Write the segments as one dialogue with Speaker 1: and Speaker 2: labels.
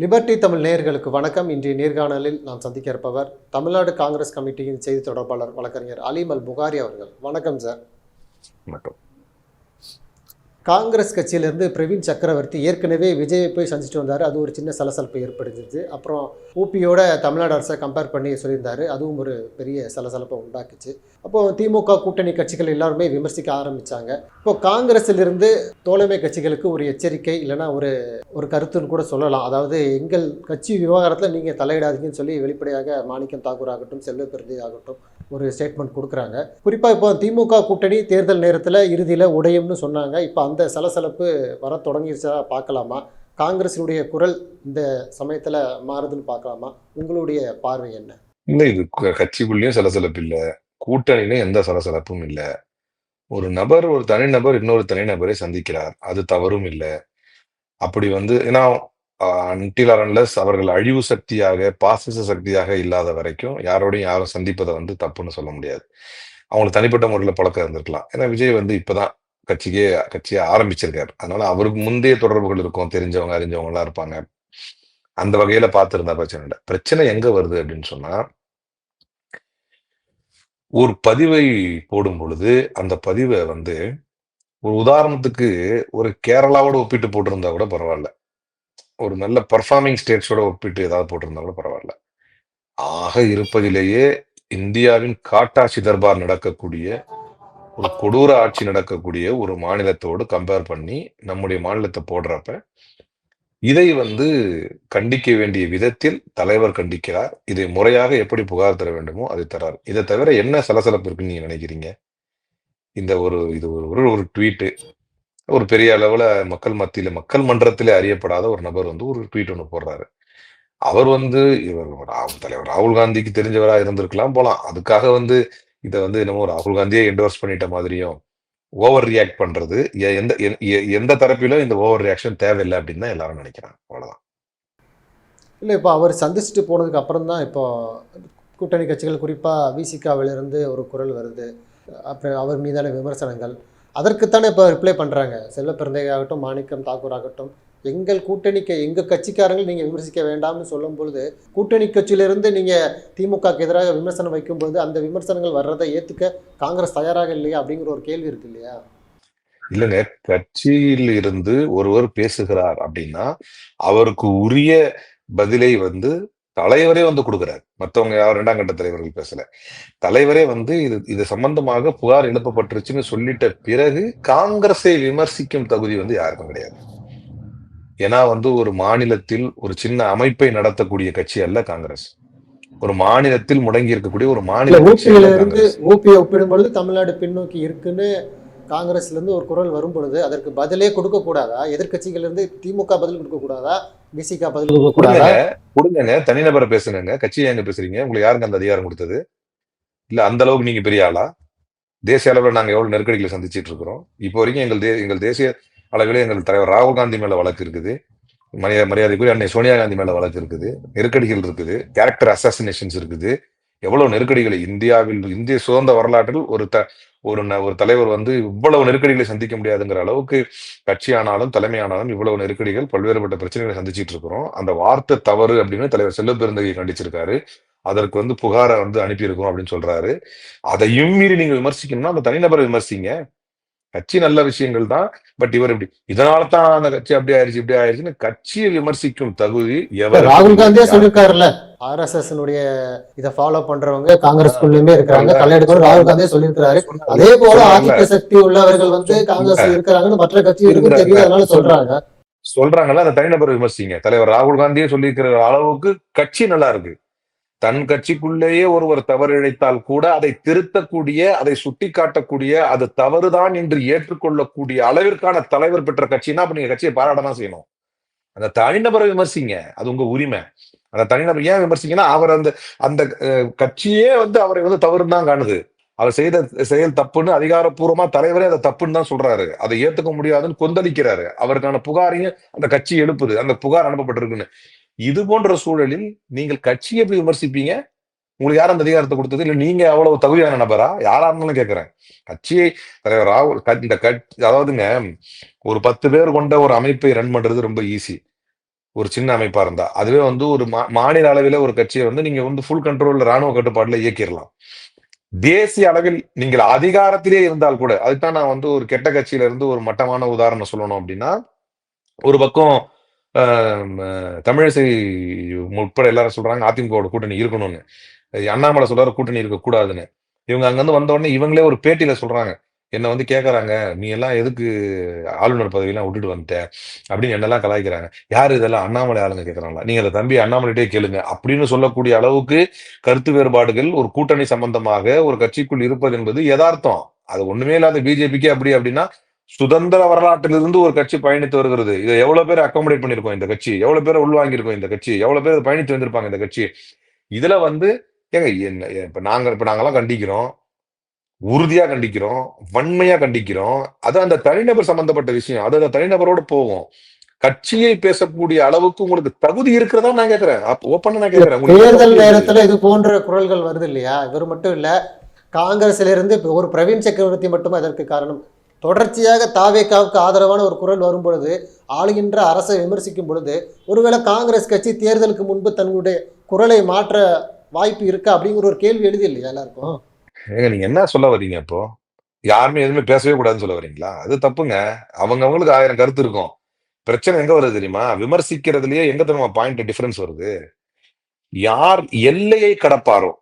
Speaker 1: Liberty Tamil நேயர்களுக்கு வணக்கம். இன்றைய நேர்காணலில் நான் சந்திக்க இருப்பவர் தமிழ்நாடு காங்கிரஸ் கமிட்டியின் செய்தி தொடர்பாளர் வழக்கறிஞர் அலிமல் புகாரி அவர்கள். வணக்கம் சார்
Speaker 2: வணக்கம்.
Speaker 1: காங்கிரஸ் கட்சியிலேருந்து பிரவீன் சக்கரவர்த்தி ஏற்கனவே விஜயை போய் சந்திச்சுட்டு வந்தார். அது ஒரு சின்ன சலசலப்பு ஏற்படுத்திருச்சு அப்புறம் ஊபியோட தமிழ்நாடு அரசை கம்பேர் பண்ணி சொல்லியிருந்தார். அதுவும் ஒரு பெரிய சலசலப்பை உண்டாக்குச்சு. அப்போ திமுக கூட்டணி கட்சிகள் எல்லாருமே விமர்சிக்க ஆரம்பித்தாங்க இப்போ காங்கிரஸிலிருந்து தோழமை கட்சிகளுக்கு ஒரு எச்சரிக்கை இல்லைன்னா ஒரு ஒரு கருத்துன்னு கூட சொல்லலாம். அதாவது எங்கள் கட்சி விவகாரத்தில் நீங்கள் தலையிடாதீங்கன்னு சொல்லி வெளிப்படையாக மாணிக்கம் தாக்கூர் ஆகட்டும் செல்வ பிரதி ஆகட்டும் ஒரு ஸ்டேட்மெண்ட் கொடுக்குறாங்க. குறிப்பாக இப்போ திமுக கூட்டணி தேர்தல் நேரத்தில் இறுதியில் உடையும்னு சொன்னாங்க. இப்போ அந்த சலசலப்பு வர தொடங்கிடுச்சா பார்க்கலாமா? காங்கிரஸினுடைய குரல் இந்த சமயத்தில் மாறுதுன்னு பார்க்கலாமா? உங்களுடைய பார்வை என்ன?
Speaker 2: இல்லை இது கட்சிக்குள்ளேயும் சலசலப்பு இல்லை. கூட்டணியிலும் எந்த சலசலப்பும் இல்லை. ஒரு நபர் ஒரு தனிநபர் இன்னொரு தனிநபரை சந்திக்கிறார். அது தவறும் இல்லை. அப்படி வந்து ஏன்னா அன்டில் அரன்லஸ் அவர்கள் அழிவு சக்தியாக பாசிச சக்தியாக இல்லாத வரைக்கும் யாரோடையும் யாரும் சந்திப்பதை வந்து தப்புன்னு சொல்ல முடியாது. அவங்களுக்கு தனிப்பட்ட முறையில் பழக்கம் இருந்திருக்கலாம். ஏன்னா விஜய் வந்து இப்போதான் கட்சிக்கே கட்சியை ஆரம்பிச்சிருக்காரு. அதனால அவருக்கு முந்தைய தொடர்புகள் இருக்கும். தெரிஞ்சவங்க அறிஞ்சவங்களாம் இருப்பாங்க. அந்த வகையில பார்த்திருந்தா பிரச்சனை இல்லை. பிரச்சனை எங்க வருது அப்படின்னு சொன்னா ஒரு பதிவை போடும் பொழுது அந்த பதிவை வந்து ஒரு உதாரணத்துக்கு ஒரு கேரளாவோட ஒப்பிட்டு போட்டிருந்தா கூட பரவாயில்ல. ஒரு நல்ல பர்ஃபார்மிங் ஸ்டேட்ஸோட ஒப்பிட்டு ஏதாவது போட்டிருந்தாலும் பரவாயில்ல. ஆக இருப்பதிலேயே இந்தியாவின் காட்டாட்சி தர்பார் நடக்கக்கூடிய ஒரு கொடூர ஆட்சி நடக்கக்கூடிய ஒரு மாநிலத்தோடு கம்பேர் பண்ணி நம்முடைய மாநிலத்தை போடுறப்ப இதை வந்து கண்டிக்க வேண்டிய விதத்தில் தலைவர் கண்டிக்கிறார். இதை முறையாக எப்படி புகார் தர வேண்டுமோ அதை தரார். இதை தவிர என்ன சலசலப்பு இருக்குன்னு நீங்க நினைக்கிறீங்க? இந்த ஒரு இது ஒரு- ஒரு ட்வீட்டு ஒரு பெரிய அளவில் மக்கள் மத்தியில் மக்கள் மன்றத்தில் அறியப்படாத ஒரு நபர் வந்து ஒரு ட்வீட் ஒன்று போடுறாரு. அவர் வந்து இவர் தலைவர் ராகுல் காந்திக்கு தெரிஞ்சவராக இருந்திருக்கலாம் போலாம். அதுக்காக வந்து இதை வந்து என்னமோ ராகுல் காந்தியே என்டோர்ஸ் பண்ணிட்ட மாதிரியும் ஓவர் ரியாக்ட் பண்றது எ- எந்த எ- எந்த தரப்பிலும் இந்த ஓவர் ரியாக்ஷன் தேவையில்லை அப்படின்னு தான் எல்லாரும் நினைக்கிறாங்க. அவ்வளோதான்
Speaker 1: இல்லை இப்போ அவர் சந்திச்சுட்டு போனதுக்கு அப்புறம் தான் இப்போ கூட்டணி கட்சிகள் குறிப்பாக விசிகாவிலிருந்து ஒரு குரல் வருது. அப்புறம் அவர் மீதான விமர்சனங்கள் அதற்குத்தானே இப்போ ரிப்ளை பண்ணுறாங்க செல்வ பிறந்தகை ஆகட்டும் மாணிக்கம் தாக்கூர் ஆகட்டும் எங்கள் கூட்டணிக்கு எங்கள் கட்சிக்காரங்கள் நீங்கள் விமர்சிக்க வேண்டாம்னு சொல்லும் பொழுது கூட்டணி கட்சியிலிருந்து நீங்கள் திமுகக்கு எதிராக விமர்சனம் வைக்கும்போது அந்த விமர்சனங்கள் வர்றதை ஏற்றுக்க காங்கிரஸ் தயாராக இல்லையா அப்படிங்கிற ஒரு கேள்வி இருக்கு இல்லையா?
Speaker 2: இல்லைங்க. கட்சியில் இருந்து ஒருவர் பேசுகிறார் அப்படின்னா அவருக்கு உரிய பதிலை வந்து தலைவரே வந்து கொடுக்கிறார். மத்தவங்க யார் இரண்டாம் கட்ட தலைவர்கள் பேசல. தலைவரே வந்து இது இது சம்பந்தமாக புகார் எழுப்பப்பட்டுருச்சுன்னு சொல்லிட்ட பிறகு காங்கிரஸை விமர்சிக்கும் தகுதி வந்து யாருக்கும் கிடையாது. ஏன்னா வந்து ஒரு மாநிலத்தில் ஒரு சின்ன அமைப்பை நடத்தக்கூடிய கட்சி அல்ல காங்கிரஸ். ஒரு மாநிலத்தில் முடங்கி இருக்கக்கூடிய ஒரு மாநில கட்சி அல்ல
Speaker 1: ஊபியில இருந்து
Speaker 2: காங்கிரஸ்.
Speaker 1: ஊபியை ஒப்பிடும் பொழுது தமிழ்நாடு பின்னோக்கி இருக்குன்னு காங்கிரஸ்ல இருந்து ஒரு குரல் வரும் பொழுது அதற்கு பதிலே கொடுக்க கூடாதா எதிர்க்கட்சிகள் இருந்து திமுக பதில் கொடுக்க கூடாதா பிசிக பதில் கொடுக்க கூடாதா
Speaker 2: கொடுங்கங்க. கொடுங்கங்க தனிநபரை பேசுங்க கட்சி எங்க பேசுறீங்க? உங்களுக்கு யாருங்க அந்த அதிகாரம் கொடுத்தது? இல்ல அந்த அளவுக்கு நீங்க பெரிய ஆளா? தேசிய அளவில் நாங்க எவ்வளவு நெருக்கடிகளை சந்திச்சிட்டு இருக்கிறோம்? இப்போ வரைக்கும் எங்கள் தே எங்கள் தேசிய அளவிலே எங்கள் தலைவர் ராகுல் காந்தி மேல வழக்கு இருக்குது. மரியா மரியாதைக்குரிய அன்னை சோனியா காந்தி மேல வழக்கு இருக்குது. நெருக்கடிகள் இருக்குது. கேரக்டர் அசாசினேஷன்ஸ் இருக்குது. எவ்வளவு நெருக்கடிகளை இந்தியாவில் இந்திய சுதந்திர வரலாற்றில் ஒரு த ஒரு ந- ஒரு தலைவர் வந்து இவ்வளவு நெருக்கடிகளை சந்திக்க முடியாதுங்கிற அளவுக்கு கட்சி ஆனாலும் தலைமை ஆனாலும் இவ்வளவு நெருக்கடிகள் பல்வேறுபட்ட பிரச்சனைகளை சந்திச்சிட்டு இருக்கிறோம். அந்த வார்த்தை தவறு அப்படின்னு தலைவர் செல்வ பெருந்தகை கண்டிச்சிருக்காரு. அதற்கு வந்து புகாரை வந்து அனுப்பியிருக்கோம் அப்படின்னு சொல்றாரு. அதையும் மீறி நீங்க விமர்சிக்கணும்னா அந்த தனிநபரை விமர்சிங்க. கட்சி நல்ல விஷயங்கள் தான் பட் இவர் இப்படி இதனால தான் அந்த கட்சி அப்படி ஆயிருச்சு இப்படி ஆயிருச்சுன்னு கட்சியை விமர்சிக்கும் தகுதி எவர்
Speaker 1: ராகுல் காந்தியே சொல்லியிருக்காருல்ல. ஆர்எஸ்எஸ் இதை ஃபாலோ பண்றவங்க காங்கிரஸ்குள்ளயுமே இருக்கிறாங்க. கல்யாணம் ராகுல் காந்தியே சொல்லியிருக்காரு அதே போல ஆதிக்க சக்தி உள்ளவர்கள் வந்து காங்கிரஸ் இருக்கிறாங்கன்னு மற்ற கட்சிகளுக்கும் தெரியும் அதனால சொல்றாங்க.
Speaker 2: சொல்றாங்கல்ல அந்த தனிநபரை விமர்சிங்க. தலைவர் ராகுல் காந்தியே சொல்லியிருக்கிற அளவுக்கு கட்சி நல்லா இருக்கு. தன் கட்சிக்குள்ளேயே ஒருவர் தவறு இழைத்தால் கூட அதை திருத்தக்கூடிய அதை சுட்டிக்காட்டக்கூடிய அது தவறுதான் என்று ஏற்றுக்கொள்ளக்கூடிய அளவிற்கான தலைவர் பெற்ற கட்சினா அப்ப நீங்க கட்சியை பாராட்டதான் செய்யணும். அந்த தனிநபரை விமர்சிங்க. அது உங்க உரிமை. அந்த தனிநபர் ஏன் விமர்சிங்கன்னா அவர் அந்த அந்த கட்சியே வந்து அவரை வந்து தவறுன்னு தான் காணுது. அவர் செய்த செயல் தப்புன்னு அதிகாரப்பூர்வமா தலைவரே அதை தப்புன்னு தான் சொல்றாரு. அதை ஏத்துக்க முடியாதுன்னு கொந்தளிக்கிறாரு. அவருக்கான புகாரையும் அந்த கட்சி எழுப்புது. அந்த புகார் அனுப்பப்பட்டிருக்குன்னு. இது போன்ற சூழலில் நீங்கள் கட்சியை எப்படி விமர்சிப்பீங்க? உங்களுக்கு யார் அந்த அதிகாரத்தை கொடுத்தது? இல்லை நீங்க அவ்வளவு தகுதியான நபரா? யாரா இருந்தாலும் கேட்கிறேன் கட்சியை தலைவர் ராகுல் இந்த கட்சி அதாவதுங்க ஒரு பத்து பேர் கொண்ட ஒரு அமைப்பை ரன் பண்றது ரொம்ப ஈஸி ஒரு சின்ன அமைப்பா இருந்தா. அதுவே வந்து ஒரு மா- மாநில அளவில ஒரு கட்சியை வந்து நீங்க வந்து ஃபுல் கண்ட்ரோல்ல ராணுவ கட்டுப்பாட்டில் இயக்கிடலாம். தேசிய அளவில் நீங்கள் அதிகாரத்திலே இருந்தால் கூட அதுதான் நான் வந்து ஒரு கெட்ட கட்சியில இருந்து ஒரு மட்டமான உதாரணம் சொல்லணும் அப்படின்னா ஒரு பக்கம் தமிழிசை உட்பட எல்லாரும் சொல்றாங்க அதிமுகவோட கூட்டணி இருக்கணும்னு. அண்ணாமலை சொல்றாரு கூட்டணி இருக்க கூடாதுன்னு. இவங்க அங்கிருந்து வந்த உடனே இவங்களே ஒரு பேட்டியில சொல்றாங்க என்ன வந்து கேட்கறாங்க நீ எல்லாம் எதுக்கு ஆளுநர் பதவியெல்லாம் விட்டுட்டு வந்துட்ட? அப்படின்னு என்னெல்லாம் கலாய்க்கிறாங்க. யாரு இதெல்லாம் அண்ணாமலை ஆளுங்க கேக்குறாங்களா? நீங்க அதை தம்பி அண்ணாமலைகிட்டே கேளுங்க. அப்படின்னு சொல்லக்கூடிய அளவுக்கு கருத்து வேறுபாடுகள் ஒரு கூட்டணி சம்பந்தமாக ஒரு கட்சிக்குள் இருப்பது என்பது யதார்த்தம். அது ஒண்ணுமே இல்லாத பிஜேபிக்கு அப்படி அப்படின்னா சுதந்திர வரலாற்றிலிருந்து ஒரு கட்சி பயணித்து வருகிறது. இதை எவ்வளவு பேர் அக்காமடேட் பண்ணிருக்கோம் இந்த கட்சி? எவ்வளவு பேர் உள்வாங்கியிருக்கோம் இந்த கட்சி? எவ்வளவு பேர் பயணித்து வந்திருப்பாங்க இந்த கட்சி? இதுல வந்து ஏங்க என்ன இப்ப நாங்க இப்ப நாங்கெல்லாம் கண்டிக்கிறோம். உறுதியா கண்டிக்கிறோம். வன்மையா கண்டிக்கிறோம். அது அந்த தனிநபர் சம்பந்தப்பட்ட விஷயம். அது அந்த தனிநபரோட போகும். கட்சியை பேசக்கூடிய அளவுக்கு உங்களுக்கு தகுதி இருக்கிறதா நான் கேக்குறேன். ஓப்பனா நான் கேக்குறேன். உங்களுக்கு
Speaker 1: தேர்தல். நேரத்துல இது போன்ற குரல்கள் வருது இல்லையா? இவர் மட்டும் இல்ல. காங்கிரஸ்ல இருந்து ஒரு பிரவீன் சக்கரவர்த்தி மட்டும் அதற்கு காரணம். தொடர்ச்சியாக தாவேக்காவுக்கு ஆதரவான ஒரு குரல் வரும் பொழுது ஆளுகின்ற அரசை விமர்சிக்கும் பொழுது ஒருவேளை காங்கிரஸ் கட்சி தேர்தலுக்கு முன்பு தன்னுடைய குரலை மாற்ற வாய்ப்பு இருக்கா அப்படிங்கிற ஒரு கேள்வி எழுதி இல்லையா எல்லாருக்கும்?
Speaker 2: ஏங்க நீங்க என்ன சொல்ல வர்றீங்க இப்போ? யாருமே எதுவுமே பேசவே கூடாதுன்னு சொல்ல வரீங்களா? அது தப்புங்க. அவங்க அவங்களுக்கு ஆயிரம் கருத்து இருக்கும். பிரச்சனை எங்க வருது தெரியுமா? விமர்சிக்கிறதுலயே எங்க தெரியுமா பாயிண்ட் டிஃபரன்ஸ் வருது? யார் எல்லையை கடப்பாரோ?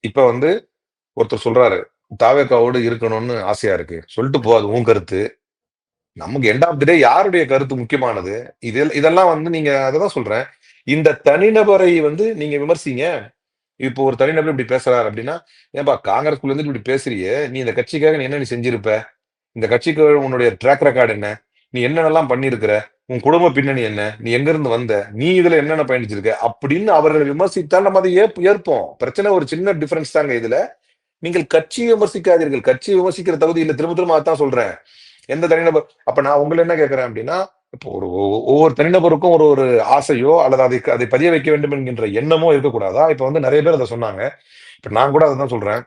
Speaker 2: இப்ப வந்து ஒருத்தர் சொல்றாரு தாவேக்காவோடு இருக்கணும்னு ஆசையா இருக்கு. சொல்லிட்டு போகாது உன் கருத்து. நமக்கு எண்ட் ஆஃப் தி டே யாருடைய கருத்து முக்கியமானது? இது இதெல்லாம் வந்து நீங்க அததான் சொல்றேன். இந்த தனிநபரை வந்து நீங்க விமர்சிங்க. இப்போ ஒரு தனிநபர் இப்படி பேசுறாரு அப்படின்னா ஏன்பா காங்கிரஸ்குள்ள இருந்து இப்படி பேசுறியே? நீ இந்த கட்சிக்காக நீ என்ன நீ செஞ்சிருப்ப? இந்த கட்சிக்கு உன்னுடைய ட்ராக் ரெக்கார்டு என்ன? நீ என்னென்னலாம் பண்ணியிருக்கிற? உன் குடும்ப பின்னணி என்ன? நீ எங்க இருந்து வந்த? நீ இதுல என்னென்ன பயணிச்சிருக்க? அப்படின்னு அவர்களை விமர்சித்தால் நம்ம அதை ஏற்போம். பிரச்சனை ஒரு சின்ன டிஃபரன்ஸ் தாங்க இதுல. நீங்கள் கட்சியை விமர்சிக்காதீர்கள். கட்சியை விமர்சிக்கிற தகுதி இல்லை. திரும்ப திரும்ப அதான் சொல்றேன். எந்த தனிநபர் அப்ப நான் உங்களை என்ன கேட்கிறேன் அப்படின்னா இப்போ ஒரு ஒவ்வொரு தனிநபருக்கும் ஒரு ஒரு ஆசையோ அல்லது அதை அதை பதிய வைக்க வேண்டும் என்கின்ற எண்ணமோ இருக்கக்கூடாதா? இப்ப வந்து நிறைய பேர் அதை சொன்னாங்க. இப்ப நான் கூட அதை தான் சொல்றேன்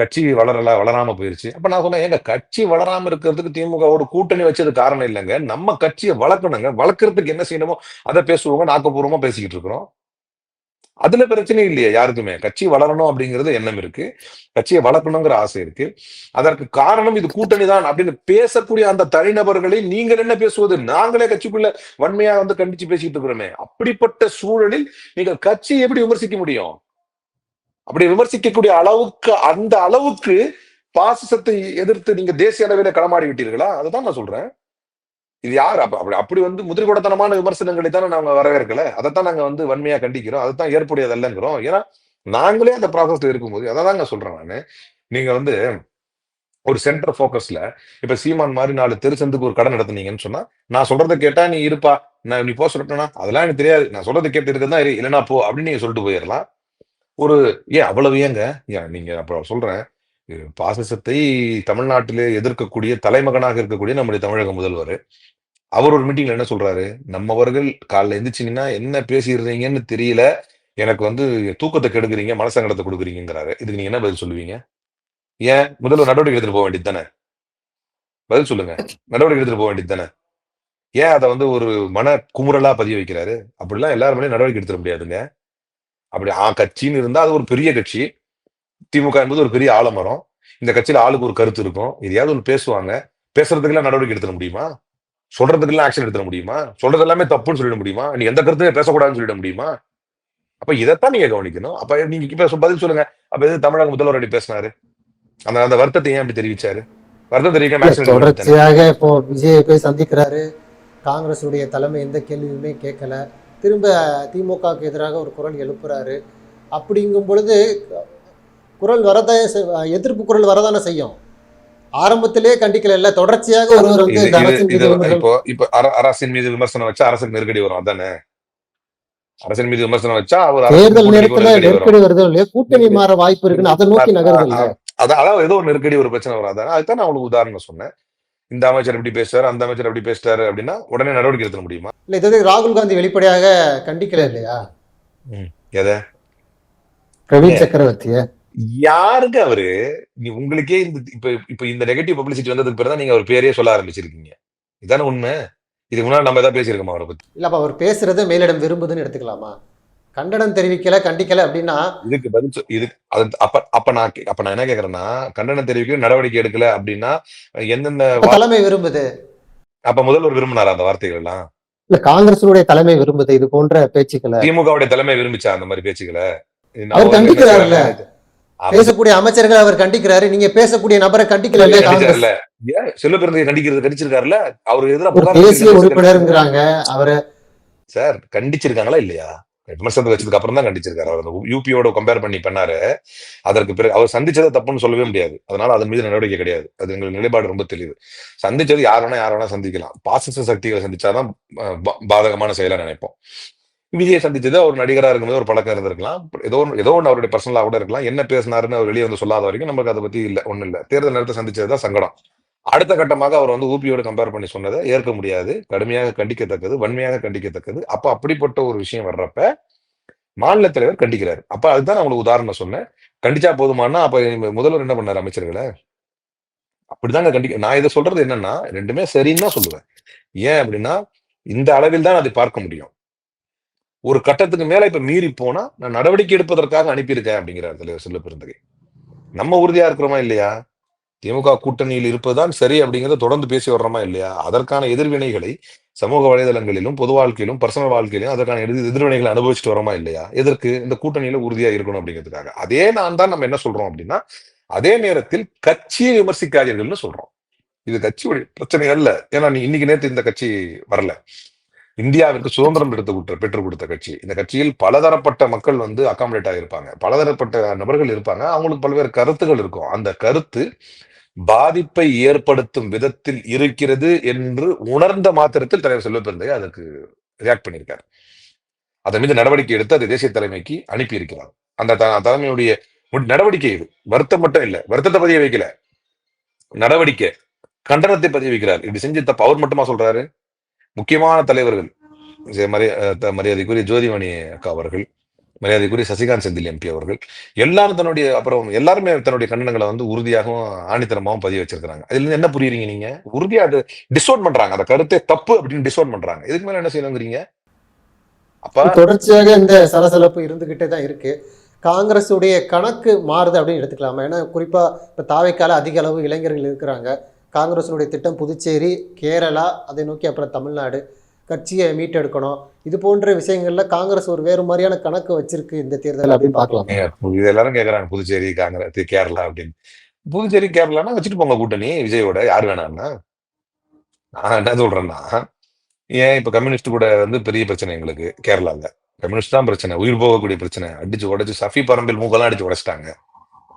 Speaker 2: கட்சி வளரல வளராம போயிருச்சு. அப்ப நான் சொன்னேன் எங்க கட்சி வளராம இருக்கிறதுக்கு திமுகவோட கூட்டணி வச்சது காரணம் இல்லைங்க. நம்ம கட்சியை வளர்க்கணுங்க. வளர்க்கறதுக்கு என்ன செய்யணுமோ அதை பேசுவோங்க நாக்கப்பூர்வமா பேசிக்கிட்டு இருக்கிறோம். அதுல பிரச்சனை இல்லையா யாருக்குமே. கட்சி வளரணும் அப்படிங்கிறது எண்ணம் இருக்கு. கட்சியை வளர்க்கணுங்கிற ஆசை இருக்கு. அதற்கு காரணம் இது கூட்டணி தான் அப்படின்னு பேசக்கூடிய அந்த தனிநபர்களை நீங்கள் என்ன பேசுவது? நாங்களே கட்சிக்குள்ள வன்மையா வந்து கண்டிச்சு பேசிட்டு இருக்கிறோமே. அப்படிப்பட்ட சூழலில் நீங்கள் கட்சியை எப்படி விமர்சிக்க முடியும்? அப்படி விமர்சிக்கக்கூடிய அளவுக்கு அந்த அளவுக்கு பாசிசத்தை எதிர்த்து நீங்க தேசிய அளவில களமாடி விட்டீர்களா? அதுதான் நான் சொல்றேன். இது யார்? அப்ப அப்படி அப்படி வந்து முதிர்கூடத்தனமான விமர்சனங்களை தானே நாங்க வரவேற்கல? அதைத்தான் நாங்க வந்து வன்மையா கண்டிக்கிறோம். அதுதான் ஏற்புடையதல்லங்கிறோம். ஏன்னா நாங்களே அந்த ப்ராசஸ்ல இருக்கும்போது அதை தாங்க சொல்றேன் நானு. நீங்க வந்து ஒரு சென்டர் ஃபோக்கஸ்ல இப்ப சீமான் மாதிரி நாலு தெருச்சந்துக்கு ஒரு கடை நடத்துனீங்கன்னு சொன்னா நான் சொல்றதை கேட்டா நீ இருப்பா. நான் நீ போ சொல்லட்டேனா அதெல்லாம் எனக்கு தெரியாது. நான் சொல்றதை கேட்டு இருக்கதான் இரு இல்லைன்னா போ அப்படின்னு நீங்க சொல்லிட்டு போயிடலாம். ஒரு ஏன் அவ்வளவு ஏங்க? ஏன் நீங்க அப்புறம் சொல்றேன். பாசிசத்தை தமிழ்நாட்டிலே எதிர்க்கக்கூடிய தலைமகனாக இருக்கக்கூடிய நம்முடைய தமிழக முதல்வர். அவர் ஒரு மீட்டிங்ல என்ன சொல்றாரு? நம்மவர்கள் காலைல எந்திரிச்சிங்கன்னா என்ன பேசிடுறீங்கன்னு தெரியல. எனக்கு வந்து தூக்கத்தை கெடுக்குறீங்க மனசங்கடத்தை கொடுக்குறீங்கிறாரு இதுக்கு நீங்க என்ன பதில் சொல்லுவீங்க? ஏன்? முதல்ல நடவடிக்கை எடுத்துட்டு போக வேண்டியது தானே பதில் சொல்லுங்க. நடவடிக்கை எடுத்துட்டு போக வேண்டியது தானே ஏன் அதை வந்து ஒரு மன குமுறலா பதிய வைக்கிறாரு? அப்படிலாம் எல்லாருமே நடவடிக்கை எடுத்துட முடியாதுங்க. அப்படி ஆ கட்சின்னு இருந்தா அது ஒரு பெரிய கட்சி. திமுக என்பது ஒரு பெரிய ஆலமரம். இந்த கட்சியில ஆளுக்கு ஒரு கருத்து இருக்கும். எதையாவது ஒன்று பேசுவாங்க. பேசுறதுக்கெல்லாம் நடவடிக்கை எடுத்துட முடியுமா? சொல்றதுக்கெல்லாம் ஆக்ஷன் எடுத்துட முடியுமா? சொல்றது எல்லாமே தப்புன்னு சொல்லிட முடியுமா? நீ எந்த கருத்துமே பேசக்கூடாதுன்னு சொல்லிட முடியுமா? அப்ப இதைத்தான் நீங்க கவனிக்கணும். அப்ப நீங்க இப்ப பதில் சொல்லுங்க. அப்ப எது தமிழக முதல்வர் அப்படி பேசினாரு? அந்த அந்த வருத்தத்தை ஏன் அப்படி தெரிவிச்சாரு? வருத்தம் தானே?
Speaker 1: தொடர்ச்சியாக இப்போ விஜயை போய் சந்திக்கிறாரு. காங்கிரஸுடைய தலைமை எந்த கேள்வியுமே கேட்கல. திரும்ப திமுகவுக்கு எதிராக ஒரு குரல் எழுப்புறாரு. அப்படிங்கும் பொழுது குரல் வரதான் எதிர்ப்பு குரல் வரதானே செய்யும்? ஆரம்பத்திலே கண்டிக்கல தொடர்ச்சியாக ஒருவர் வந்து
Speaker 2: இப்போ இப்ப அர- அரசின் மீது விமர்சனம் வச்சா அரசுக்கு நெருக்கடி வரும் அதானே? அரசின் மீது விமர்சனம் வச்சா அவர்
Speaker 1: தேர்தல் நேரத்துல
Speaker 2: நெருக்கடி வரும்
Speaker 1: வருதோ இல்லையா கூட்டணி மாற வாய்ப்பு இருக்குன்னு அதை நோக்கி இல்ல.
Speaker 2: அதான் அதாவது ஏதோ ஒரு நெருக்கடி ஒரு பிரச்சனை வராது அதுதான் நான் உங்களுக்கு உதாரணம் சொன்னேன். இந்த அமைச்சர் இப்படி பேசுறாரு அந்த அமைச்சர் அப்படி பேசிட்டாரு அப்படின்னா உடனே நடவடிக்கை எடுத்துட முடியுமா?
Speaker 1: இல்ல இது ராகுல் காந்தி வெளிப்படையாக கண்டிக்கல இல்லையா?
Speaker 2: எதை?
Speaker 1: பிரவீன் சக்கரவர்த்திய.
Speaker 2: யாருங்க அவரு? நீ உங்களுக்கே இந்த இப்ப இப்ப இந்த நெகட்டிவ் பப்ளிசிட்டி வந்ததுக்கு பிறகு தான் நீங்க அவர் பேரையே சொல்ல ஆரம்பிச்சிருக்கீங்க. இதானே உண்மை? இதுக்கு முன்னாடி நம்ம ஏதாவது பேசியிருக்கோமா அவரை பத்தி?
Speaker 1: இல்ல அப்ப அவர் பேசுறது மேலிடம் விரும்புதுன்னு எடுத்துக்கலாமா? கண்டனம் தெரிவிக்கல கண்டிக்கல அப்படின்னா
Speaker 2: இதுக்கு பதில் இது அது அப்ப அப்ப நான் அப்ப நான் என்ன கேக்குறேன்னா கண்டனம் தெரிவிக்க நடவடிக்கை எடுக்கல அப்படின்னா எந்தெந்த
Speaker 1: தலைமை விரும்புது?
Speaker 2: அப்ப முதல்வர் விரும்பினாரா அந்த வார்த்தைகள் எல்லாம்?
Speaker 1: இல்ல காங்கிரசுடைய தலைமை விரும்புது இது போன்ற பேச்சுக்களை.
Speaker 2: திமுகவுடைய தலைமை விரும்பிச்சா அந்த மாதிரி பேச்சுக்களை?
Speaker 1: அவர் கண்டிக்கிறாருல்ல. பேசக்கூடிய அமைச்சர்கள் அவர் கண்டிக்கிறாரு. நீங்க பேசக்கூடிய நபரை கண்டிக்கல
Speaker 2: செல்வ பிறந்தையை கண்டிக்கிறது கண்டிச்சிருக்காருல்ல? அவர் எதிராக
Speaker 1: தேசிய. உறுப்பினருங்கிறாங்க. அவரை
Speaker 2: சார் கண்டிச்சிருக்காங்களா இல்லையா? விமர்சனத்தை வச்சதுக்கு அப்புறம் தான் கண்டிச்சிருக்காரு. அவர் யூபியோட கம்பேர் பண்ணி பண்ணாரு. அதற்கு பிறகு அவர் சந்திச்சதை தப்புன்னு சொல்லவே முடியாது. அதனால அதன் மீது நடவடிக்கை கிடையாது. அது எங்களுக்கு நிலைப்பாடு ரொம்ப தெளிவு. சந்திச்சது யார் வேணா யார் வேணா சந்திக்கலாம். பாசிச சக்திகளை சந்திச்சாதான் பாதகமான செயலா நினைப்போம். விஜயை சந்திச்சது அவர் நடிகராக இருக்கும்போது ஒரு பழக்கம் இருந்திருக்கலாம். ஏதோ ஒன்று ஏதோ ஒன்று அவருடைய பர்சனலாக கூட இருக்கலாம். என்ன பேசினாருன்னு அவர் வெளியே வந்து சொல்லாத வரைக்கும் நமக்கு அதை பற்றி இல்லை ஒன்றும் இல்லை. தேர்தல் நேரத்தை சந்திச்சது தான் சங்கடம். அடுத்த கட்டமாக அவர் வந்து ஊபியோட கம்பேர் பண்ணி சொன்னதை ஏற்க முடியாது. கடுமையாக கண்டிக்கத்தக்கது வன்மையாக கண்டிக்கத்தக்கது. அப்போ அப்படிப்பட்ட ஒரு விஷயம் வர்றப்ப மாநில தலைவர் கண்டிக்கிறார். அப்போ அதுதான் நான் உங்களுக்கு உதாரணம் சொன்னேன். கண்டிச்சா போதுமானா அப்போ முதல்வர் என்ன பண்ணார் அமைச்சர்களை? அப்படிதாங்க கண்டிக்க நான் இதை சொல்றது என்னன்னா ரெண்டுமே சரின்னு தான் சொல்லுவேன். ஏன் அப்படின்னா இந்த அளவில் தான் அதை பார்க்க முடியும். ஒரு கட்டத்துக்கு மேல இப்ப மீறி போனா நான் நடவடிக்கை எடுப்பதற்காக அனுப்பியிருக்கேன் அப்படிங்கிறார் தலைவர் செல்ல பெருந்தகை. நம்ம உறுதியா இருக்கிறோமா இல்லையா? திமுக கூட்டணியில் இருப்பதுதான் சரி அப்படிங்கிறத தொடர்ந்து பேசி வர்றோமா இல்லையா? அதற்கான எதிர்வினைகளை சமூக வலைதளங்களிலும் பொது வாழ்க்கையிலும் பர்சனல் வாழ்க்கையிலும் அதற்கான எதிர் எதிர்வினைகளை அனுபவிச்சுட்டு வரோமா இல்லையா? எதற்கு? இந்த கூட்டணியில உறுதியா இருக்கணும் அப்படிங்கிறதுக்காக. அதே நான் தான் நம்ம என்ன சொல்றோம் அப்படின்னா அதே நேரத்தில் கட்சியை விமர்சிக்காதீர்கள்னு சொல்றோம். இது கட்சியுடைய பிரச்சனை அல்ல. ஏன்னா நீ இன்னைக்கு நேற்று இந்த கட்சி வரல. இந்தியாவிற்கு சுதந்திரம் எடுத்து கொடுத்த பெற்றுக் கொடுத்த கட்சி. இந்த கட்சியில் பலதரப்பட்ட மக்கள் வந்து அகாமடேட் ஆகியிருப்பாங்க பலதரப்பட்ட நபர்கள் இருப்பாங்க. அவங்களுக்கு பல்வேறு கருத்துகள் இருக்கும். அந்த கருத்து பாதிப்பை ஏற்படுத்தும் விதத்தில் இருக்கிறது என்று உணர்ந்த மாத்திரத்தில் தலைவர் செல்வ அதற்கு அதுக்கு ரியாக்ட் பண்ணியிருக்காரு. அதன் மீது நடவடிக்கை எடுத்து அது தேசிய தலைமைக்கு அனுப்பி இருக்கிறார் அந்த த- தலைமையுடைய நடவடிக்கை இது. வருத்தம் மட்டும் இல்லை. வருத்தத்தை பதிய வைக்கல. நடவடிக்கை. கண்டனத்தை பதிய வைக்கிறார். இப்படி செஞ்சு தப்பு அவர் மட்டுமா சொல்றாரு? முக்கியமான தலைவர்கள். மரியா த- மரியாதைக்குரிய ஜோதிமணி அக்கா அவர்கள் மரியாதைக்குரிய சசிகாந்த் செந்தில் எம்பி அவர்கள் எல்லாரும் தன்னுடைய அப்புறம் எல்லாருமே தன்னுடைய கண்டனங்களை வந்து உறுதியாகவும் ஆணித்தனமாகவும் பதிவு வச்சிருக்காங்க அதுல இருந்து என்ன புரியுறீங்க நீங்க? உறுதியா அது டிசோன் பண்றாங்க. அந்த கருத்தை தப்பு அப்படின்னு டிசோன் பண்றாங்க. இதுக்கு மேல என்ன செய்யணுங்கிறீங்க? அப்ப.
Speaker 1: தொடர்ச்சியாக இந்த சலசலப்பு இருந்துகிட்டே தான் இருக்கு. காங்கிரஸுடைய கணக்கு மாறுது அப்படின்னு எடுத்துக்கலாமா? ஏன்னா குறிப்பா இப்ப தாவைக்கால அதிக அளவு இளைஞர்கள் இருக்கிறாங்க. காங்கிரஸினுடைய திட்டம் புதுச்சேரி கேரளா அதை நோக்கி அப்புறம் தமிழ்நாடு. கட்சியை மீட்டெடுக்கணும். இது போன்ற விஷயங்கள்ல காங்கிரஸ் ஒரு வேறு மாதிரியான கணக்கு வச்சிருக்கு இந்த தேர்தல் அப்படின்னு பார்க்கலாம்.
Speaker 2: இது எல்லாரும் கேக்குறாங்க புதுச்சேரி காங்கிரஸ் கேரளா அப்படின்னு. புதுச்சேரி கேரளானா வச்சுட்டு போங்க கூட்டணி விஜயோட. யார் வேணாம்னா நான் என்ன சொல்றேன்னா ஏன் இப்ப கம்யூனிஸ்ட் கூட வந்து பெரிய பிரச்சனை எங்களுக்கு கேரளால. கம்யூனிஸ்ட் தான் பிரச்சனை. உயிர் போகக்கூடிய பிரச்சனை. அடிச்சு உடைச்சு சஃபி பரம்பில் மூக்கெல்லாம் அடிச்சு உடைச்சிட்டாங்க.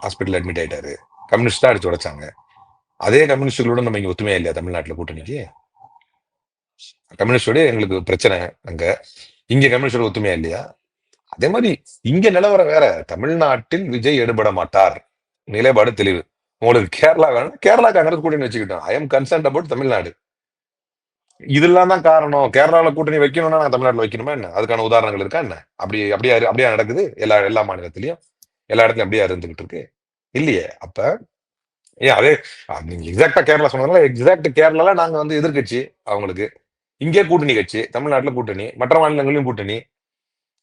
Speaker 2: ஹாஸ்பிட்டல் அட்மிட் ஆயிட்டாரு. கம்யூனிஸ்ட் தான் அடிச்சு உடைச்சாங்க. அதே கம்யூனிஸ்டுகளோட நம்ம இங்க ஒத்துமையா இல்லையா தமிழ்நாட்டுல கூட்டணிக்கு? கம்யூனிஸ்டோட எங்களுக்கு பிரச்சனை அங்க. இங்க கம்யூனிஸ்டோட ஒத்துமையா இல்லையா? அதே மாதிரி இங்க நிலவரம் வேற. தமிழ்நாட்டில் விஜய் எடுபட மாட்டார். நிலைப்பாடு தெளிவு. உங்களுக்கு கேரளா வேணும் கேரளா காங்கிரஸ் கூட்டணி வச்சுக்கிட்டோம். I am concern about Tamil Nadu. இதெல்லாம் தான் காரணம். கேரளாவில் கூட்டணி வைக்கணும்னா நான் தமிழ்நாட்டில் வைக்கணுமா என்ன? அதுக்கான உதாரணங்கள் இருக்கா என்ன? அப்படி அப்படியா அப்படியா நடக்குது? எல்லா எல்லா மாநிலத்திலயும். எல்லா இடத்துலயும் அப்படியா இருந்துகிட்டு இருக்கு? இல்லையே. அப்ப ஏன் அதே அஹ் நீங்க எக்ஸாக்டா கேரளா சொன்னதுனால எக்ஸாக்ட் கேரளால நாங்க வந்து எதிர்க்கட்சி அவங்களுக்கு. இங்கே கூட்டணி கட்சி தமிழ்நாட்டுல கூட்டணி மற்ற மாநிலங்களிலும் கூட்டணி.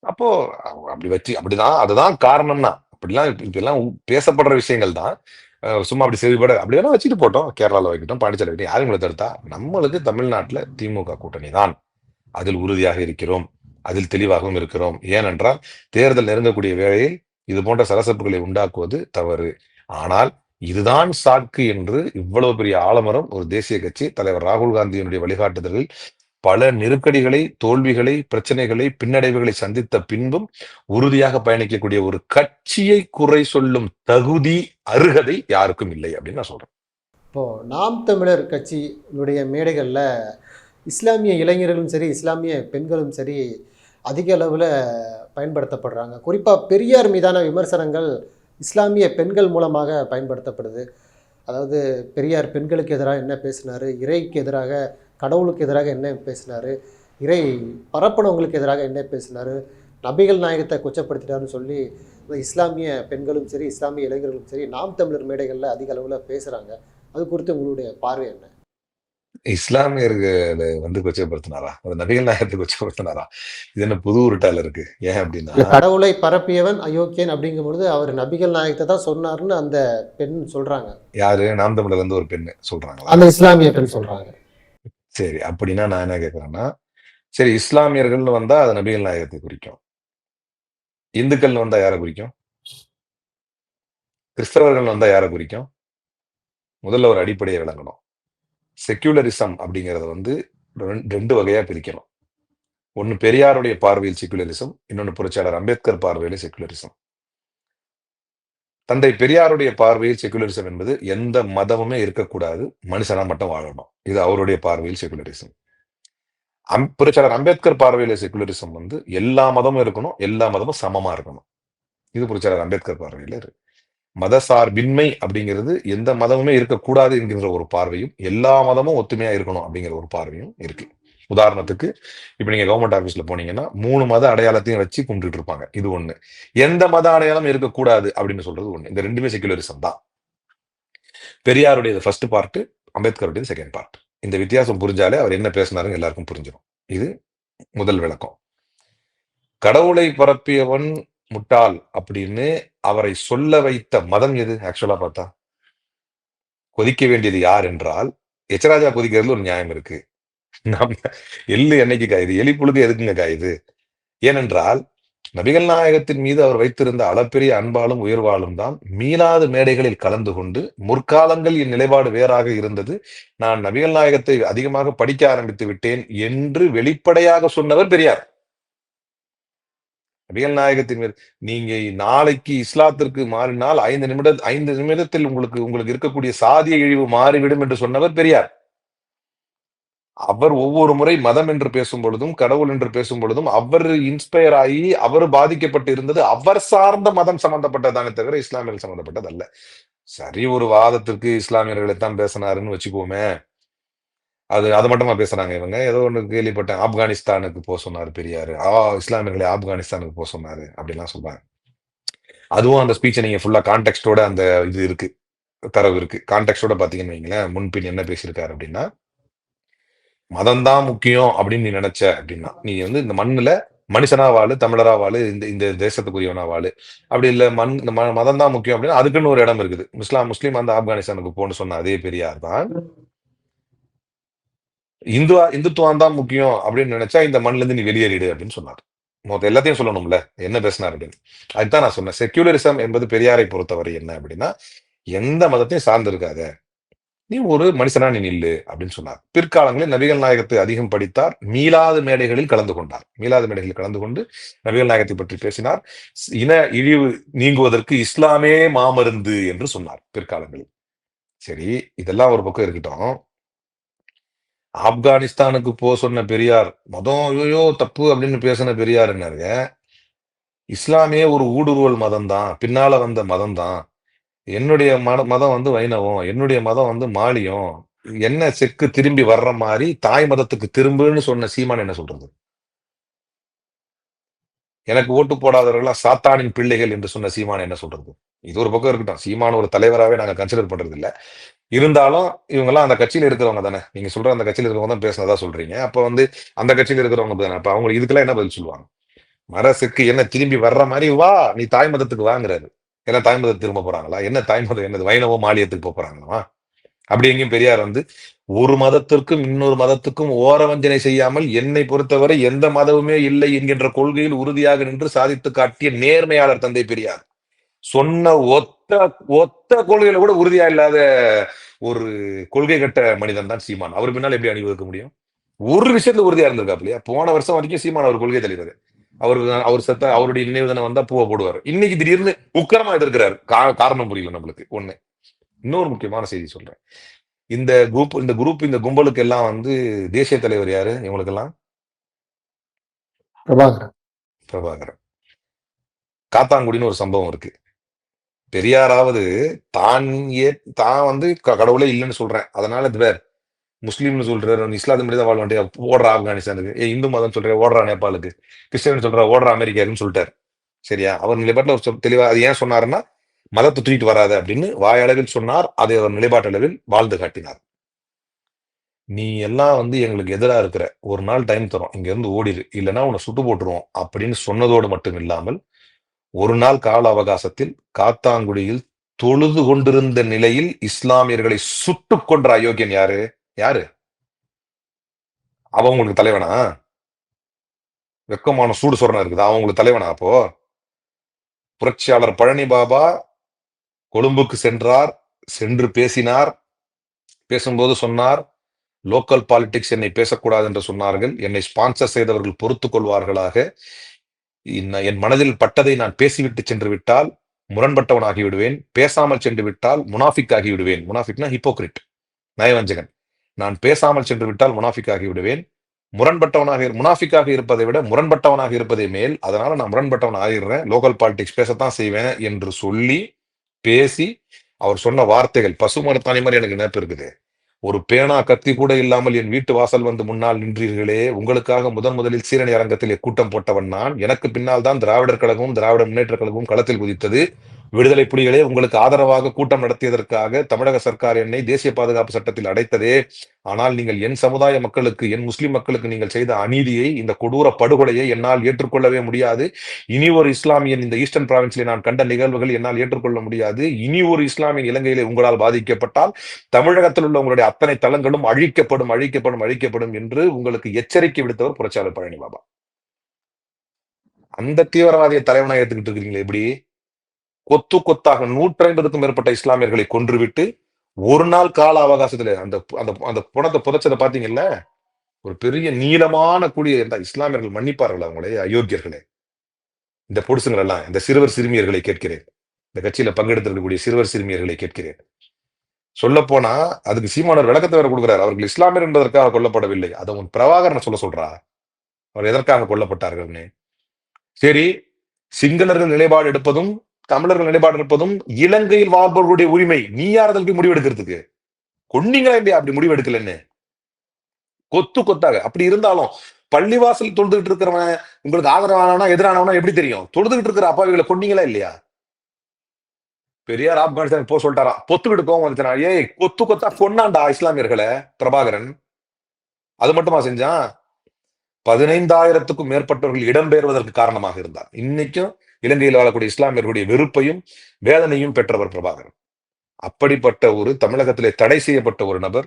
Speaker 2: அப்போ அப்படி வச்சு அப்படிதான் அதுதான் காரணம்னா. அப்படிலாம் இப்ப- இப்படிலாம் உ- பேசப்படுற விஷயங்கள் தான். அஹ் சும்மா அப்படி செவிப்பட அப்படி வேணா வச்சுட்டு போட்டோம். கேரளால வைக்கட்டும் பாண்டிச்சேரி வைக்கட்டும் யாரும் உங்களை தடுத்தா? நம்மளுக்கு தமிழ்நாட்டுல திமுக கூட்டணி தான். அதில் உறுதியாக இருக்கிறோம். அதில் தெளிவாகவும் இருக்கிறோம். ஏனென்றால் தேர்தல் நெருங்கக்கூடிய வேளையில் இது போன்ற சலசப்புகளை உண்டாக்குவது தவறு. ஆனால் இதுதான் சாக்கு என்று இவ்வளவு பெரிய ஆலமரம் ஒரு தேசிய கட்சி தலைவர் ராகுல் காந்தியினுடைய வழிகாட்டுதலில் பல நெருக்கடிகளை தோல்விகளை பிரச்சனைகளை பின்னடைவுகளை சந்தித்த பின்பும் உறுதியாக பயணிக்கக்கூடிய ஒரு கட்சியை குறை சொல்லும் தகுதி அருகதை யாருக்கும் இல்லை அப்படின்னு நான் சொல்றேன்.
Speaker 1: இப்போ நாம் தமிழர் கட்சியினுடைய மேடைகளில் இஸ்லாமிய இளைஞர்களும் சரி இஸ்லாமிய பெண்களும் சரி அதிக அளவில் பயன்படுத்தப்படுறாங்க. குறிப்பாக பெரியார் மீதான விமர்சனங்கள் இஸ்லாமிய பெண்கள் மூலமாக பயன்படுத்தப்படுது. அதாவது பெரியார் பெண்களுக்கு எதிராக என்ன பேசினார்? இறைக்கு எதிராக கடவுளுக்கு எதிராக என்ன பேசினார்? இறை பரப்பனவங்களுக்கு எதிராக என்ன பேசினார்? நபிகள் நாயகத்தை கொச்சப்படுத்திட்டாருன்னு சொல்லி இந்த இஸ்லாமிய பெண்களும் சரி இஸ்லாமிய இளைஞர்களும் சரி நாம் தமிழர் மேடைகளில் அதிக அளவில் பேசுகிறாங்க அது குறித்து உங்களுடைய பார்வை என்ன?
Speaker 2: இஸ்லாமியர்களை வந்து கொச்சைப்படுத்தினாரா? ஒரு நபிகள் நாயகத்தை கொச்சைப்படுத்தினாரா? இது என்ன புது உருட்டால இருக்கு? ஏன் அப்படின்னா
Speaker 1: கடவுளை பரப்பியவன் அயோக்கியன் அப்படிங்கும் பொழுது அவர் நபிகள் நாயகத்தை தான் சொன்னாருன்னு அந்த பெண் சொல்றாங்க.
Speaker 2: யாரு? நாம் தமிழர்ல இருந்து ஒரு பெண்ணு சொல்றாங்களா?
Speaker 1: அந்த இஸ்லாமிய பெண் சொல்றாங்க.
Speaker 2: சரி அப்படின்னா நான் என்ன கேட்கறேன்னா சரி இஸ்லாமியர்கள் வந்தா அது நபிகள் நாயகத்தை குறிக்கும். இந்துக்கள் வந்தா யாரை குறிக்கும்? கிறிஸ்தவர்கள் வந்தா யாரை குறிக்கும்? முதல்ல ஒரு அடிப்படையை விளங்கணும். செக்யூலரிசம் அப்படிங்கிறத வந்து ரெண்- ரெண்டு வகையா பிரிக்கணும் ஒன்னு பெரியாருடைய பார்வையில் செக்யூலரிசம் இன்னொன்னு புரட்சியாளர் அம்பேத்கர் பார்வையில் செக்யூலரிசம் தந்தை பெரியாருடைய பார்வையில் செக்யூலரிசம் என்பது எந்த மதமுமே இருக்கக்கூடாது மனுஷனா மட்டும் வாழணும். இது அவருடைய பார்வையில் செக்யூலரிசம் அம் புரட்சியாளர் அம்பேத்கர் பார்வையில செகுலரிசம் வந்து எல்லா மதமும் இருக்கணும் எல்லா மதமும் சமமா இருக்கணும். இது புரட்சியாளர் அம்பேத்கர் பார்வையில இருக்கு. மதசார்பின்மை அப்படிங்கிறது எந்த மதமுமே இருக்கக்கூடாது என்கின்ற ஒரு பார்வையும் எல்லா மதமும் ஒத்துமையா இருக்கணும் அப்படிங்கிற ஒரு பார்வையும் இருக்கு. உதாரணத்துக்கு இப்ப நீங்க கவர்மெண்ட் ஆபீஸ்ல போனீங்கன்னா மூணு மத அடையாளத்தையும் வச்சு கும்பிட்டு இருப்பாங்க. இது ஒண்ணு. எந்த மத அடையாளம் இருக்கக்கூடாது அப்படின்னு சொல்றது ஒண்ணு. இந்த ரெண்டுமே செக்குலரிசம் தான். பெரியாருடைய ஃபர்ஸ்ட் பார்ட் அம்பேத்கருடைய செகண்ட் பார்ட் இந்த வித்தியாசம் புரிஞ்சாலே அவர் என்ன பேசினாருன்னு எல்லாருக்கும் புரிஞ்சிடும் இது முதல் விளக்கம். கடவுளை பரப்பியவன் முட்டாள் அப்படின்னு அவரை சொல்ல வைத்த மதம் எது ஆக்சுவலா பார்த்தா? கொதிக்க வேண்டியது யார் என்றால் எச்சராஜா கொதிக்கிறதுல ஒரு நியாயம் இருக்கு. நம்ம எள்ளு என்னைக்கு காயுது? எலி பொழுது எதுக்குங்க காயுது? ஏனென்றால் நபிகள் நாயகத்தின் மீது அவர் வைத்திருந்த அளப்பெரிய அன்பாலும் உயர்வாலும் தான் மீளாத மேடைகளில் கலந்து கொண்டு முற்காலங்கள் என் நிலைப்பாடு வேறாக இருந்தது. நான் நபிகள் நாயகத்தை அதிகமாக படிக்க ஆரம்பித்து விட்டேன் என்று வெளிப்படையாக சொன்னவர் பெரியார். நபிகள் நாயகத்தின் மீது. நீங்க நாளைக்கு இஸ்லாத்திற்கு மாறினால் ஐந்து நிமிட ஐந்து நிமிடத்தில் உங்களுக்கு உங்களுக்கு இருக்கக்கூடிய சாதிய இழிவு மாறிவிடும் என்று சொன்னவர் பெரியார். அவர் ஒவ்வொரு முறை மதம் என்று பேசும் பொழுதும் கடவுள் என்று பேசும் பொழுதும் அவர் இன்ஸ்பயர் ஆகி அவர் பாதிக்கப்பட்டு இருந்தது அவர் சார்ந்த மதம் சம்பந்தப்பட்டதானே தவிர இஸ்லாமியர்கள் சம்பந்தப்பட்டது அல்ல சரி ஒரு வாதத்திற்கு இஸ்லாமியர்களை தான் பேசினாருன்னு வச்சுக்கோமே. அது அது மட்டுமா பேசுறாங்க இவங்க? ஏதோ ஒண்ணு கேள்விப்பட்டேன். ஆப்கானிஸ்தானுக்கு போக சொன்னாரு பெரியாரு. ஆ இஸ்லாமியர்களை ஆப்கானிஸ்தானுக்கு போக சொன்னாரு அப்படிலாம் சொல்றாங்க. அதுவும் அந்த ஸ்பீச்சை நீங்க ஃபுல்லா கான்டெக்ட்டோட அந்த இது இருக்கு. தரவு இருக்கு. கான்டெக்ட்டோட பாத்தீங்கன்னு வைங்களேன் முன்பின் என்ன பேசியிருக்காரு அப்படின்னா மதம் தான் முக்கியம் அப்படின்னு நீ நினைச்ச அப்படின்னா நீ வந்து இந்த மண்ணுல மனுஷனா வாழு தமிழரா வாழு இந்த இந்த தேசத்துக்குரியவனா வாழு. அப்படி இல்ல மண் இந்த மதம் தான் முக்கியம் அப்படின்னா அதுக்குன்னு ஒரு இடம் இருக்குது. முஸ்லாம் முஸ்லீம் வந்து ஆப்கானிஸ்தானுக்கு போன்னு சொன்ன அதே பெரியார் தான். இந்துவா இந்துத்துவம் தான் முக்கியம் அப்படின்னு நினைச்சா இந்த மண்ணிலேருந்து நீ வெளியேறிடு அப்படின்னு சொன்னார். மொத்த எல்லாத்தையும் சொல்லணும்ல என்ன பேசினார் அப்படின்னு. அதுதான் நான் சொன்னேன். செக்யூலரிசம் என்பது பெரியாரை பொறுத்தவரை என்ன அப்படின்னா எந்த மதத்தையும் சார்ந்திருக்காத நீ ஒரு மனுஷனா நீ நில்லு அப்படின்னு சொன்னார். பிற்காலங்களில் நபிகள் நாயகத்தை அதிகம் படித்தார். மீளாத மேடைகளில் கலந்து கொண்டார். மீளாத மேடைகளில் கலந்து கொண்டு நபிகள் நாயகத்தை பற்றி பேசினார். இன இழிவு நீங்குவதற்கு இஸ்லாமே மாமருந்து என்று சொன்னார் பிற்காலங்களில். சரி இதெல்லாம் ஒரு பக்கம் இருக்கட்டும். ஆப்கானிஸ்தானுக்கு போ சொன்ன பெரியார் மதம் ஐயோ தப்பு அப்படின்னு பேசின பெரியார் என்னருங்க இஸ்லாமிய ஒரு ஊடுருவல் மதம் தான் பின்னால வந்த மதம் தான் என்னுடைய மத மதம் வந்து வைணவம் என்னுடைய மதம் வந்து மாலியம். என்ன செக்கு திரும்பி வர்ற மாதிரி தாய் மதத்துக்கு திரும்புன்னு சொன்ன சீமான் என்ன சொல்றது? எனக்கு ஓட்டு போடாதவர்களா சாத்தானின் பிள்ளைகள் என்று சொன்ன சீமான் என்ன சொல்றது? இது ஒரு பக்கம் இருக்கட்டும். சீமான ஒரு தலைவராகவே நாங்க கன்சிடர் பண்றது இல்ல இருந்தாலும் இவங்கெல்லாம் அந்த கட்சியில இருக்கிறவங்க தானே. நீங்க சொல்ற அந்த கட்சியில இருக்கிறவங்க தான் பேசினதா சொல்றீங்க. அப்ப வந்து அந்த கட்சியில இருக்கிறவங்க தானே. அப்போ அவங்களுக்கு இதுக்கெல்லாம் என்ன பதில் சொல்லுவாங்க? மரசுக்கு என்ன திரும்பி வர்ற மாதிரி வா நீ தாய் மதத்துக்கு வாங்குறாரு. என்ன தாய் மதத்தை திரும்ப போறாங்களா? என்ன தாய் மதம் என்னது? வைணவோ மாலியத்துக்கு போக போறாங்களா அப்படி எங்கேயும் பெரியார் வந்து ஒரு மதத்திற்கும் இன்னொரு மதத்துக்கும் ஓரவஞ்சனை செய்யாமல் என்னை பொறுத்தவரை எந்த மதமுமே இல்லை என்கின்ற கொள்கையில் உறுதியாக நின்று சாதித்து காட்டிய நேர்மையாளர் தந்தை பெரியார். சொன்ன ஒத்த ஒத்த கொள்கையில கூட உறுதியா இல்லாத ஒரு கொள்கை கட்ட மனிதன் தான் சீமான். அவர் பின்னால் எப்படி அணிவகுக்க முடியும்? ஒரு விஷயத்துல உறுதியா இருந்திருக்காப்லையா இல்லையா? போன வருஷம் வரைக்கும் சீமான் அவர் கொள்கை தலைவர் அவருக்கு அவர் செத்த அவருடைய நினைவு தினம் வந்தா பூவை போடுவார். இன்னைக்கு திடீர்னு உக்கரமா எதிர்க்கிறாரு. காரணம் புரியல நம்மளுக்கு. ஒண்ணு. இன்னொரு முக்கியமான செய்தி சொல்றேன். இந்த குரூப் இந்த குரூப் இந்த கும்பலுக்கு எல்லாம் வந்து தேசிய தலைவர் யாரு? இவங்களுக்கெல்லாம்?
Speaker 1: பிரபாகரன்.
Speaker 2: பிரபாகரன். காத்தாங்குடின்னு ஒரு சம்பவம் இருக்கு. பெரியாராவது தான் ஏ தான் வந்து க- கடவுளே இல்லைன்னு சொல்றேன். அதனால இது வேற முஸ்லீம்னு சொல்றாரு இஸ்லாத்து மாதிரி தான் வாழ வேண்டிய ஓடுற ஆப்கானிஸ்தானுக்கு. ஏ இந்து மதம் சொல்ற ஓடுறா நேபாளுக்கு. கிறிஸ்டியன் சொல்ற ஓடுறா அமெரிக்காருன்னு சொல்லிட்டாரு. சரியா? அவர் நிலைப்பாட்டில் ஒரு சொல் தெளிவா அது ஏன் சொன்னாருன்னா மதத்தை தூக்கிட்டு வராது அப்படின்னு வாயளவில் சொன்னார் அதை அவர் நிலைப்பாட்டளவில் வாழ்ந்து காட்டினார். நீ எல்லாம் வந்து எங்களுக்கு எதிராக இருக்கிற ஒரு நாள் டைம் தரும் இங்கேருந்து ஓடிடு இல்லைன்னா உன்னை சுட்டு போட்டுருவோம் அப்படின்னு சொன்னதோடு மட்டும் இல்லாமல் ஒரு நாள் கால அவகாசத்தில் காத்தாங்குடியில் தொழுது கொண்டிருந்த நிலையில் இஸ்லாமியர்களை சுட்டுக் கொன்ற அயோக்கியன் யாரு? யாரு? அவன் உங்களுக்கு தலைவனா? வெக்கமான சூடு சொரணம் இருக்குது. அவன் உங்களுக்கு தலைவனா அப்போ? புரட்சியாளர் பழனி பாபா கொழும்புக்கு சென்றார் சென்று பேசினார் பேசும்போது சொன்னார் லோக்கல் பாலிடிக்ஸ் என்னை பேசக்கூடாது என்று சொன்னார்கள். என்னை ஸ்பான்சர் செய்தவர்கள் பொறுத்துக் கொள்வார்களாக. என் மனதில் பட்டதை நான் பேசிவிட்டு சென்று விட்டால் முரண்பட்டவன் விடுவேன் பேசாமல் சென்று விட்டால் முனாஃபிக் ஆகி விடுவேன் முனாஃபிக்னா ஹிப்போக்ரிட் நயவஞ்சகன். நான் பேசாமல் சென்று விட்டால் முனாஃபிக் ஆகி விடுவேன் முரண்பட்டவனாக முனாஃபிக்காக இருப்பதை விட முரண்பட்டவனாக இருப்பதே மேல். அதனால நான் முரண்பட்டவன் ஆகிடுறேன். லோக்கல் பாலிடிக்ஸ் பேசத்தான் செய்வேன் என்று சொல்லி பேசி அவர் சொன்ன வார்த்தைகள் பசுமரத்தாணி மாதிரி எனக்கு நினைப்பு இருக்குது. ஒரு பேனா கத்தி கூட இல்லாமல் என் வீட்டு வாசல் வந்து முன்னால் நின்றீர்களே உங்களுக்காக முதன் முதலில் சீரணி அரங்கத்திலே கூட்டம் போட்டவன் நான். எனக்கு பின்னால் தான் திராவிடர் கழகமும் திராவிட முன்னேற்ற கழகமும் களத்தில் குதித்தது. விடுதலை புலிகளே உங்களுக்கு ஆதரவாக கூட்டம் நடத்தியதற்காக தமிழக சர்க்கார் என்னை தேசிய பாதுகாப்பு சட்டத்தில் அடைத்ததே. ஆனால் நீங்கள் என் சமுதாய மக்களுக்கு என் முஸ்லிம் மக்களுக்கு நீங்கள் செய்த அநீதியை இந்த கொடூர படுகொலையை என்னால் ஏற்றுக்கொள்ளவே முடியாது. இனி ஒரு இஸ்லாமியன் இந்த ஈஸ்டர்ன் பிராவின்ஸில் நான் கண்ட நிகழ்வுகள் என்னால் ஏற்றுக்கொள்ள முடியாது. இனி ஒரு இஸ்லாமியன் இலங்கையிலே உங்களால் பாதிக்கப்பட்டால் தமிழகத்தில் உள்ள உங்களுடைய அத்தனை தளங்களும் அழிக்கப்படும் அழிக்கப்படும் அழிக்கப்படும் என்று உங்களுக்கு எச்சரிக்கை விடுத்தவர் புரட்சியாளர் பழனி பாபா அந்த தீவிரவாதிய தலைவனா ஏத்துக்கிட்டு இருக்கிறீங்களே எப்படி? கொத்து கொத்தாக நூற்றி ஐம்பதுக்கும் மேற்பட்ட இஸ்லாமியர்களை கொன்றுவிட்டு ஒரு நாள் கால அவகாசத்துல அந்த அந்த அந்த புணத்தை புதைச்சதை பாத்தீங்கல்ல ஒரு பெரிய நீளமான கூடிய இந்த இஸ்லாமியர்கள் மன்னிப்பார்கள் அவங்களே அயோக்கியர்களே. இந்த பொடுசுங்கள் எல்லாம் இந்த சிறுவர் சிறுமியர்களை கேட்கிறேன். இந்த கட்சியில பங்கெடுத்திருக்கக்கூடிய சிறுவர் சிறுமியர்களை கேட்கிறேன். சொல்ல போனா அதுக்கு சீமானர் விளக்கத்தை வேற கொடுக்கிறார். அவர்கள் இஸ்லாமியர் என்பதற்காக கொல்லப்படவில்லை. அதை உன் பிரபாகரன் சொல்ல சொல்றா? அவர் எதற்காக கொல்லப்பட்டார்கள்னு சரி சிங்களர்கள் நிலைப்பாடு எடுப்பதும் தமிழர்கள் நிலைப்பாடு இருப்பதும் இலங்கையில் வாழ்பவர்களுடைய உரிமை. நீ யார் அதற்கு முடிவெடுக்கிறதுக்கு? கொன்னீங்களா இல்லையா? அப்படி முடிவெடுக்கலன்னு. கொத்து கொத்தாக. அப்படி இருந்தாலும் பள்ளிவாசல் தொழுதுகிட்டு இருக்கிறவன் உங்களுக்கு ஆதரவானவனா எதிரானவனா எப்படி தெரியும்? தொழுதுகிட்டு இருக்கிற அப்பாவிகளை கொன்னீங்களா இல்லையா? பெரியார் ஆப்கானிஸ்தான் போ சொல்லிட்டாரா? பொத்துக்கிட்டு கோவம் வந்துச்சுனா ஏய் கொத்து கொத்தா கொன்னாண்டா இஸ்லாமியர்களை? பிரபாகரன். அது மட்டுமா செஞ்சான்? பதினைந்தாயிரத்துக்கும் மேற்பட்டவர்கள் இடம்பெயர்வதற்கு காரணமாக இருந்தார் இன்னைக்கும் இலங்கையில் வாழக்கூடிய இஸ்லாமியர்களுடைய வெறுப்பையும் வேதனையும் பெற்றவர் பிரபாகரன். அப்படிப்பட்ட ஒரு தமிழகத்திலே தடை செய்யப்பட்ட ஒரு நபர்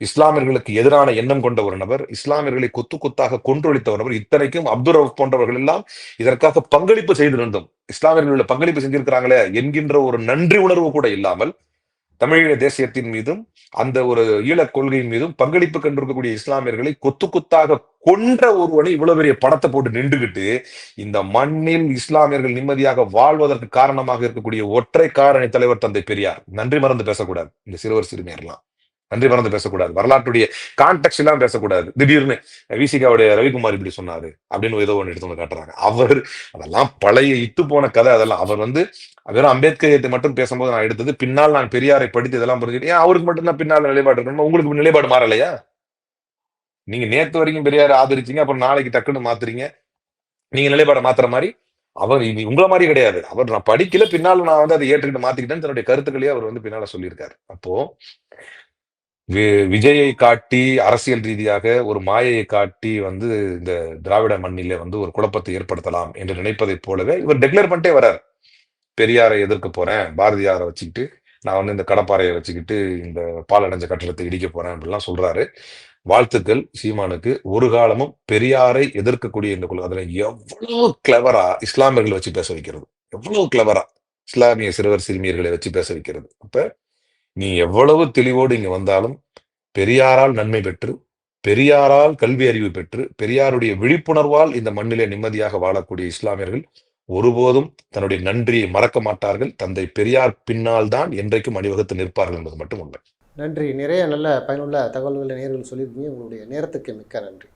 Speaker 2: இஸ்லாமியர்களுக்கு எதிரான எண்ணம் கொண்ட ஒரு நபர் இஸ்லாமியர்களை கொத்து கொத்தாக கொன்றொழித்த ஒரு நபர் இத்தனைக்கும் அப்துல் ரவுப் போன்றவர்கள் எல்லாம் இதற்காக பங்களிப்பு செய்திருந்தும் இஸ்லாமியர்கள் பங்களிப்பு செஞ்சிருக்கிறாங்களே என்கின்ற ஒரு நன்றி உணர்வு கூட இல்லாமல் தமிழீழ தேசியத்தின் மீதும் அந்த ஒரு ஈழக் கொள்கையின் மீதும் பங்களிப்பு கண்டிருக்கக்கூடிய இஸ்லாமியர்களை கொத்து கொத்தாக கொன்ற ஒருவனை இவ்வளவு பெரிய படத்தை போட்டு நின்றுகிட்டு இந்த மண்ணில் இஸ்லாமியர்கள் நிம்மதியாக வாழ்வதற்கு காரணமாக இருக்கக்கூடிய ஒற்றை காரணி தலைவர் தந்தை பெரியார். நன்றி மறந்து பேசக்கூடாது. இந்த சிறுவர் சிறுமியர்லாம். நன்றி மறந்து பேசக்கூடாது. வரலாற்றுடைய கான்டெக்ட் எல்லாம் பேசக்கூடாது. திடீர்னு விசிகாவுடைய ரவிக்குமார் இப்படி சொன்னாரு அப்படின்னு ஏதோ ஒன்று எடுத்து வந்து காட்டுறாங்க. அவர் அதெல்லாம் பழைய இட்டு போன கதை அதெல்லாம். அவர் வந்து வெறும் அம்பேத்கர் மட்டும் பேசும்போது நான் எடுத்தது. பின்னால் நான் பெரியாரை படித்து இதெல்லாம் புரிஞ்சுட்டு ஏன் அவருக்கு மட்டும் தான் பின்னால் நிலைப்பாடு இருக்கணும்? உங்களுக்கு நிலைப்பாடு மாறலையா? நீங்க நேத்து வரைக்கும் பெரியாரை ஆதரிச்சீங்க அப்புறம் நாளைக்கு டக்குன்னு மாத்துறீங்க. நீங்க நிலைப்பாடை மாத்துற மாதிரி அவர் இனி உங்கள மாதிரி கிடையாது. அவர் நான் படிக்கல பின்னால் நான் வந்து அதை ஏற்றுக்கிட்டு மாத்திக்கிட்டேன்னு தன்னுடைய கருத்துக்களையே அவர் வந்து பின்னால சொல்லியிருக்காரு. அப்போ விஜயை காட்டி அரசியல் ரீதியாக ஒரு மாயையை காட்டி வந்து இந்த திராவிட மண்ணிலே வந்து ஒரு குழப்பத்தை ஏற்படுத்தலாம் என்று நினைப்பதைப் போலவே இவர் டெக்ளேர் பண்ணிட்டே வர்றார். பெரியாரை எதிர்க்க போறேன் பாரதியாரை வச்சுக்கிட்டு நான் வந்து இந்த கடப்பாறையை வச்சுக்கிட்டு இந்த பாலடைஞ்ச கட்டடத்தை இடிக்க போறேன் அப்படிலாம் சொல்றாரு. வாழ்த்துக்கள் சீமானுக்கு. ஒரு காலமும் பெரியாரை எதிர்க்கக்கூடிய இந்த குழு அதுல எவ்வளவு கிளவரா இஸ்லாமியர்களை வச்சு பேச வைக்கிறது. எவ்வளவு கிளவரா இஸ்லாமிய சிறுவர் சிறுமியர்களை வச்சு பேச வைக்கிறது. அப்ப நீ எவ்வளவு தெளிவோடு இங்கு வந்தாலும் பெரியாரால் நன்மை பெற்று பெரியாரால் கல்வி அறிவு பெற்று பெரியாருடைய விழிப்புணர்வால் இந்த மண்ணிலே நிம்மதியாக வாழக்கூடிய இஸ்லாமியர்கள் ஒருபோதும் தன்னுடைய நன்றியை மறக்க மாட்டார்கள். தந்தை பெரியார் பின்னால் தான் என்றைக்கும் அணிவகுத்து நிற்பார்கள் என்பது மட்டும் உண்மை.
Speaker 1: நன்றி. நிறைய நல்ல பயனுள்ள தகவல்களை நேர்கள் சொல்லியிருக்கீங்க. உங்களுடைய நேரத்துக்கு மிக்க நன்றி.